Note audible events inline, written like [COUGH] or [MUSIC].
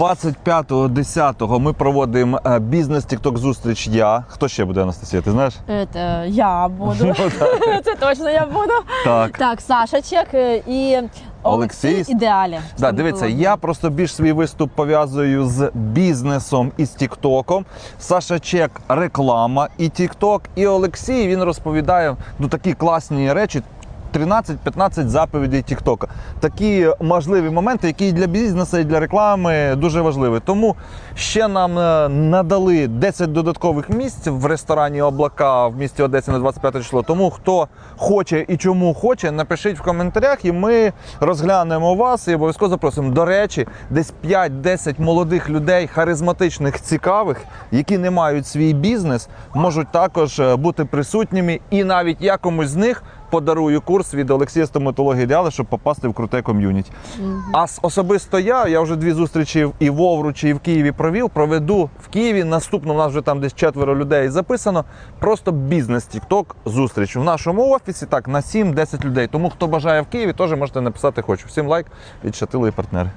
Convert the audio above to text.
25.10 ми проводимо е, бізнес тікток зустріч. Я хто ще буде Анастасія? Ти знаєш? Это я буду. [LAUGHS] Це точно я буду. Так. Так, Саша Чек е, і Олексій. Олексій ідеалі. Да, дивіться, було. я просто більш свій виступ пов'язую з бізнесом і з Тіктоком. Саша Чек реклама і Тікток. І Олексій він розповідає ну, такі класні речі. 13-15 заповідей Тіктока. Такі можливі моменти, які і для бізнесу, і для реклами дуже важливі. Тому ще нам е, надали 10 додаткових місць в ресторані Облака в місті Одесі на 25 число. Тому хто хоче і чому хоче, напишіть в коментарях, і ми розглянемо вас і обов'язково запросимо. До речі, десь 5-10 молодих людей, харизматичних, цікавих, які не мають свій бізнес, можуть також е, бути присутніми. І навіть я комусь з них подарую курс від Олексія стоматології ідеали, щоб попасти в круте ком'юніті. А особисто я, я вже дві зустрічі і в Овручі, і в Києві провів. Проведу в Києві. Наступно у нас вже там десь четверо людей записано. Просто бізнес тікток зустріч в нашому офісі. Так на 7-10 людей. Тому хто бажає в Києві, теж можете написати хочу. Всім лайк від Шатило і партнери.